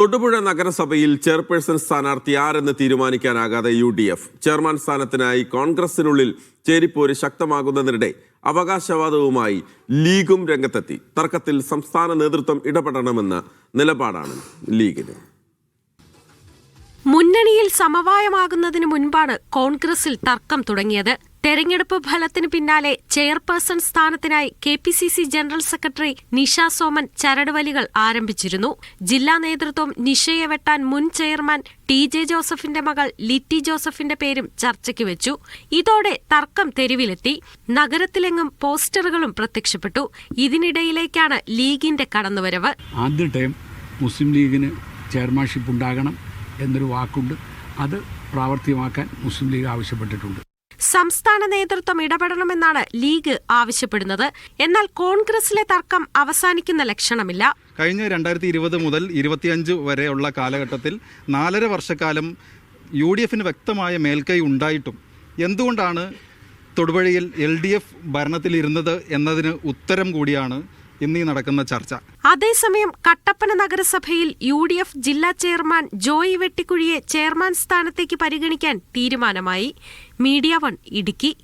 തൊടുപുഴ നഗരസഭയിൽ ചെയർപേഴ്സൺ സ്ഥാനാർത്ഥി ആരെന്ന് തീരുമാനിക്കാനാകാതെ യു ഡി എഫ് ചെയർമാൻ സ്ഥാനത്തിനായി കോൺഗ്രസിനുള്ളിൽ ചേരിപ്പോര് ശക്തമാകുന്നതിനിടെ അവകാശവാദവുമായി ലീഗും രംഗത്തെത്തി. തർക്കത്തിൽ സംസ്ഥാന നേതൃത്വം ഇടപെടണമെന്ന നിലപാടാണ് ലീഗിന്. മുന്നണിയിൽ സമവായമാകുന്നതിന് മുൻപാണ് കോൺഗ്രസിൽ തർക്കം തുടങ്ങിയത്. തെരഞ്ഞെടുപ്പ് ഫലത്തിന് പിന്നാലെ chairperson സ്ഥാനത്തിനായി K P C C general secretary Nisha Soman ചരടുവലികൾ ആരംഭിച്ചിരുന്നു. ജില്ലാ നേതൃത്വം നിഷയെ വെട്ടാൻ മുൻ ചെയർമാൻ ടി ജെ ജോസഫിന്റെ മകൾ ലിറ്റി ജോസഫിന്റെ പേരും ചർച്ചയ്ക്ക് വെച്ചു. ഇതോടെ തർക്കം തെരുവിലെത്തി. നഗരത്തിലെങ്ങും പോസ്റ്ററുകളും പ്രത്യക്ഷപ്പെട്ടു. ഇതിനിടയിലേക്കാണ് ലീഗിന്റെ കടന്നുവരവ്. ആദ്യ ടൈം മുസ്ലിം ലീഗിന് ചെയർമാൻഷിപ്പ് ഉണ്ടാകണം എന്നൊരു വാക്കുണ്ട്. അത് പ്രാവർത്തികമാക്കാൻ മുസ്ലിം ലീഗ് ആവശ്യപ്പെട്ടിട്ടുണ്ട്. സംസ്ഥാന നേതൃത്വം ഇടപെടണമെന്നാണ് ലീഗ് ആവശ്യപ്പെടുന്നത്. എന്നാൽ കോൺഗ്രസിലെ തർക്കം അവസാനിക്കുന്ന ലക്ഷണമില്ല. കഴിഞ്ഞ രണ്ടായിരത്തി ഇരുപത് മുതൽ ഇരുപത്തിയഞ്ച് വരെയുള്ള കാലഘട്ടത്തിൽ നാലര വർഷക്കാലം യു ഡി എഫിന് വ്യക്തമായ മേൽക്കൈ ഉണ്ടായിട്ടും എന്തുകൊണ്ടാണ് തൊടുപുഴയിൽ എൽ ഡി എഫ് ഭരണത്തിലിരുന്നത് എന്നതിന് ഉത്തരം കൂടിയാണ് ഇന്ന് നടക്കുന്ന ചർച്ച. അതേസമയം കട്ടപ്പന നഗരസഭയിൽ യു ഡി എഫ് ജില്ലാ ചെയർമാൻ ജോയി വെട്ടിക്കുഴിയെ ചെയർമാൻ സ്ഥാനത്തേക്ക് പരിഗണിക്കാൻ തീരുമാനമായി. Media one Idukki.